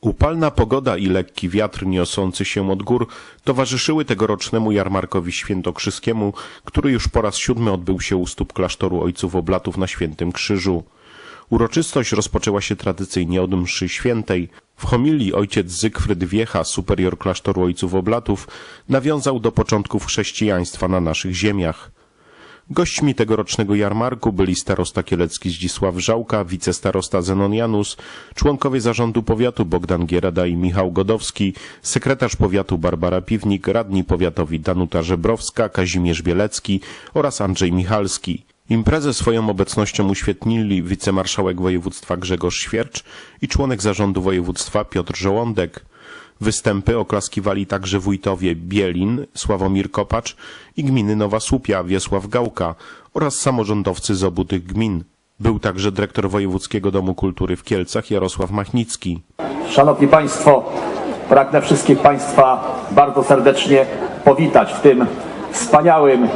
Upalna pogoda i lekki wiatr niosący się od gór towarzyszyły tegorocznemu jarmarkowi świętokrzyskiemu, który już po raz siódmy odbył się u stóp klasztoru ojców oblatów na Świętym Krzyżu. Uroczystość rozpoczęła się tradycyjnie od mszy świętej. W homilii ojciec Zygfryd Wiecha, superior klasztoru ojców oblatów, nawiązał do początków chrześcijaństwa na naszych ziemiach. Gośćmi tegorocznego jarmarku byli starosta kielecki Zdzisław Żałka, wicestarosta Zenon Janus, członkowie zarządu powiatu Bogdan Gierada i Michał Godowski, sekretarz powiatu Barbara Piwnik, radni powiatowi Danuta Żebrowska, Kazimierz Bielecki oraz Andrzej Michalski. Imprezę swoją obecnością uświetnili wicemarszałek województwa Grzegorz Świercz i członek zarządu województwa Piotr Żołądek. Występy oklaskiwali także wójtowie Bielin, Sławomir Kopacz i gminy Nowa Słupia, Wiesław Gałka oraz samorządowcy z obu tych gmin. Był także dyrektor Wojewódzkiego Domu Kultury w Kielcach Jarosław Machnicki. Szanowni Państwo, pragnę wszystkich Państwa bardzo serdecznie powitać w tym wspaniałym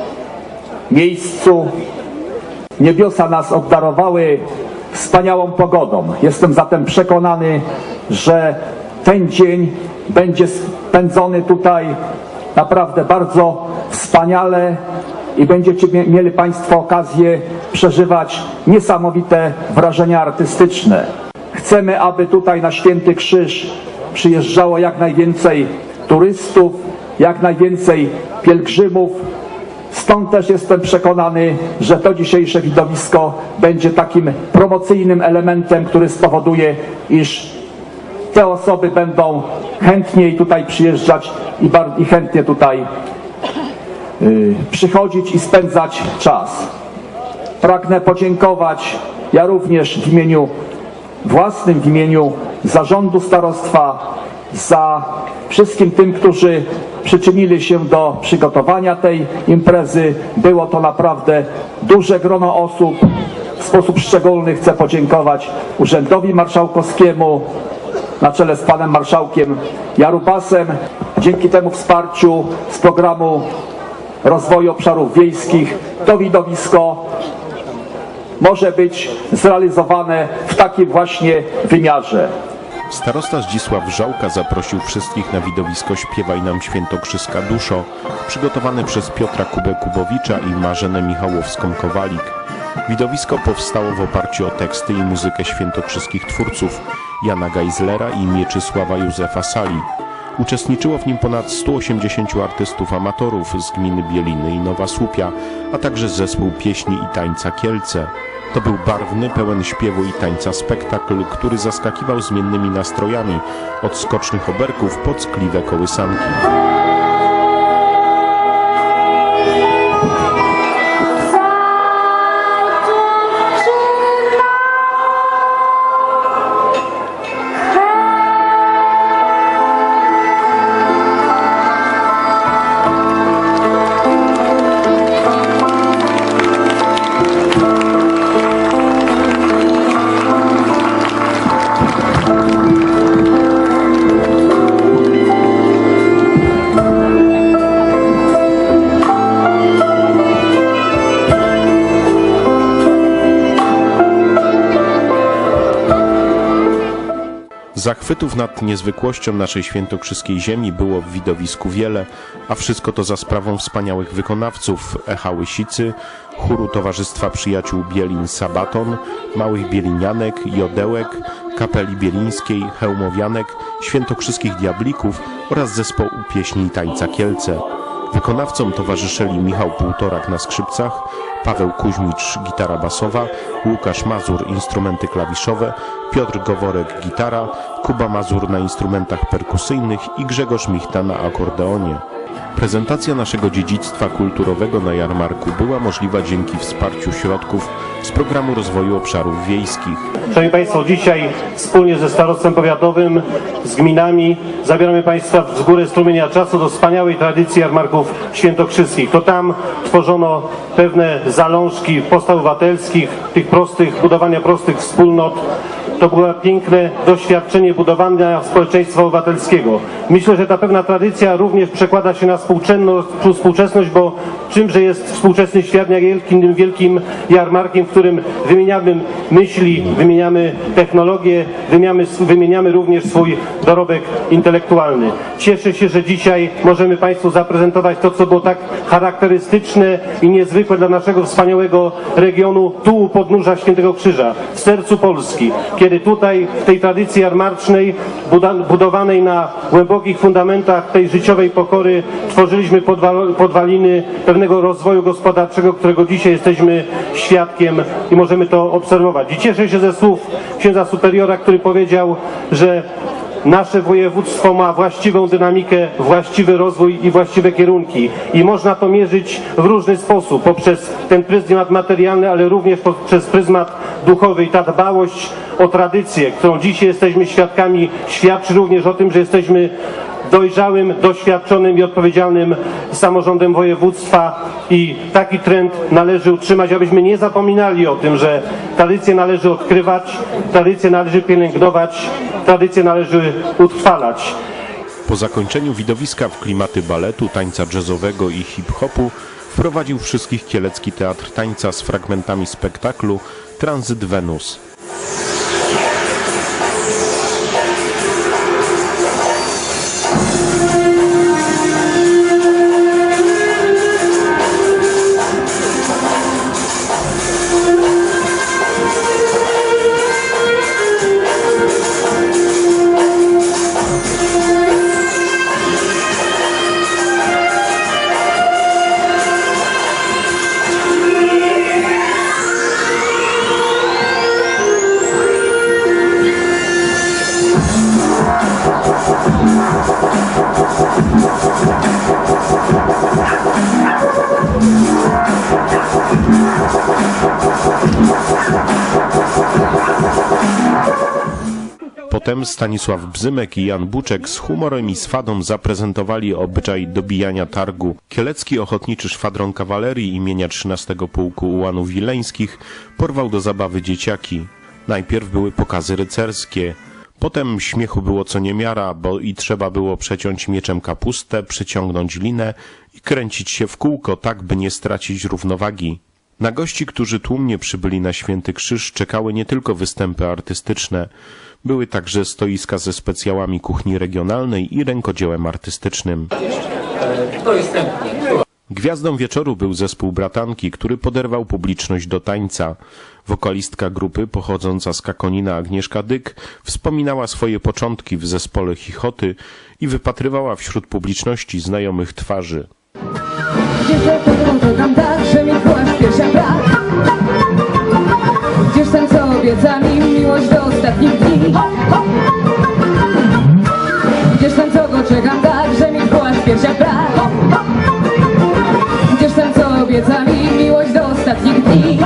miejscu. Niebiosa nas obdarowały wspaniałą pogodą. Jestem zatem przekonany, że ten dzień będzie spędzony tutaj naprawdę bardzo wspaniale i będziecie mie- mieli Państwo okazję przeżywać niesamowite wrażenia artystyczne. Chcemy, aby tutaj na Święty Krzyż przyjeżdżało jak najwięcej turystów, jak najwięcej pielgrzymów. Stąd też jestem przekonany, że to dzisiejsze widowisko będzie takim promocyjnym elementem, który spowoduje, iż te osoby będą chętniej tutaj przyjeżdżać i, i chętnie tutaj y, przychodzić i spędzać czas. Pragnę podziękować ja również w imieniu własnym, w imieniu zarządu starostwa za wszystkim tym, którzy przyczynili się do przygotowania tej imprezy. Było to naprawdę duże grono osób. W sposób szczególny chcę podziękować Urzędowi Marszałkowskiemu na czele z panem marszałkiem Jarubasem. Dzięki temu wsparciu z programu rozwoju obszarów wiejskich to widowisko może być zrealizowane w takim właśnie wymiarze. Starosta Zdzisław Żałka zaprosił wszystkich na widowisko Śpiewaj nam Świętokrzyska Duszo, przygotowane przez Piotra Kubę-Kubowicza i Marzenę Michałowską-Kowalik. Widowisko powstało w oparciu o teksty i muzykę świętokrzyskich twórców Jana Geisslera i Mieczysława Józefa Sali. Uczestniczyło w nim ponad 180 artystów amatorów z gminy Bieliny i Nowa Słupia, a także zespół pieśni i tańca Kielce. To był barwny, pełen śpiewu i tańca spektakl, który zaskakiwał zmiennymi nastrojami, od skocznych oberków po ckliwe kołysanki. Zachwytów nad niezwykłością naszej świętokrzyskiej ziemi było w widowisku wiele, a wszystko to za sprawą wspaniałych wykonawców Echa Łysicy, chóru Towarzystwa Przyjaciół Bielin Sabaton, Małych Bielinianek, Jodełek, Kapeli Bielińskiej, Hełmowianek, Świętokrzyskich Diablików oraz zespołu pieśni i tańca Kielce. Wykonawcom towarzyszyli Michał Półtorak na skrzypcach, Paweł Kuźmicz gitara basowa, Łukasz Mazur instrumenty klawiszowe, Piotr Goworek gitara, Kuba Mazur na instrumentach perkusyjnych i Grzegorz Michta na akordeonie. Prezentacja naszego dziedzictwa kulturowego na jarmarku była możliwa dzięki wsparciu środków z Programu Rozwoju Obszarów Wiejskich. Szanowni Państwo, dzisiaj wspólnie ze starostwem powiatowym, z gminami zabieramy Państwa z góry strumienia czasu do wspaniałej tradycji jarmarków świętokrzyskich. To tam tworzono pewne zalążki postaw obywatelskich, tych prostych, budowania prostych wspólnot. To było piękne doświadczenie budowania społeczeństwa obywatelskiego. Myślę, że ta pewna tradycja również przekłada się na współczesność, bo czymże jest współczesny świat jak wielkim, wielkim jarmarkiem, w którym wymieniamy myśli, wymieniamy technologie, wymieniamy, wymieniamy również swój dorobek intelektualny. Cieszę się, że dzisiaj możemy Państwu zaprezentować to, co było tak charakterystyczne i niezwykłe dla naszego wspaniałego regionu, tu u podnóża Świętego Krzyża, w sercu Polski, kiedy tutaj w tej tradycji jarmarcznej, budowanej na głębokich fundamentach tej życiowej pokory, tworzyliśmy podwa- podwaliny pewnego rozwoju gospodarczego, którego dzisiaj jesteśmy świadkiem i możemy to obserwować. I cieszę się ze słów księdza superiora, który powiedział, że Nasze województwo ma właściwą dynamikę, właściwy rozwój i właściwe kierunki. I można to mierzyć w różny sposób, poprzez ten pryzmat materialny, ale również poprzez pryzmat duchowy. I ta dbałość o tradycję, którą dzisiaj jesteśmy świadkami, świadczy również o tym, że jesteśmy dojrzałym, doświadczonym i odpowiedzialnym samorządem województwa i taki trend należy utrzymać, abyśmy nie zapominali o tym, że tradycje należy odkrywać, tradycje należy pielęgnować, tradycje należy utrwalać. Po zakończeniu widowiska w klimaty baletu, tańca jazzowego i hip-hopu wprowadził wszystkich Kielecki Teatr Tańca z fragmentami spektaklu Tranzyt Wenus. Potem Stanisław Bzymek i Jan Buczek z humorem i swadą zaprezentowali obyczaj dobijania targu. Kielecki Ochotniczy Szwadron Kawalerii imienia 13 Pułku Ułanów Wileńskich porwał do zabawy dzieciaki. Najpierw były pokazy rycerskie. Potem śmiechu było co niemiara, bo i trzeba było przeciąć mieczem kapustę, przyciągnąć linę i kręcić się w kółko, tak by nie stracić równowagi. Na gości, którzy tłumnie przybyli na Święty Krzyż, czekały nie tylko występy artystyczne, były także stoiska ze specjałami kuchni regionalnej i rękodziełem artystycznym. Gwiazdą wieczoru był zespół Bratanki, który poderwał publiczność do tańca. Wokalistka grupy pochodząca z Kakonina Agnieszka Dyk wspominała swoje początki w zespole Chichoty i wypatrywała wśród publiczności znajomych twarzy się, że ten wam program da, że mi pośpiesza brak. Gdzież tam co obiecami miłość do ostatnich dni. Gdzież tam co go czekam tak, że mi pośpiesza brak. Gdzież tam co obiecami miłość do ostatnich dni.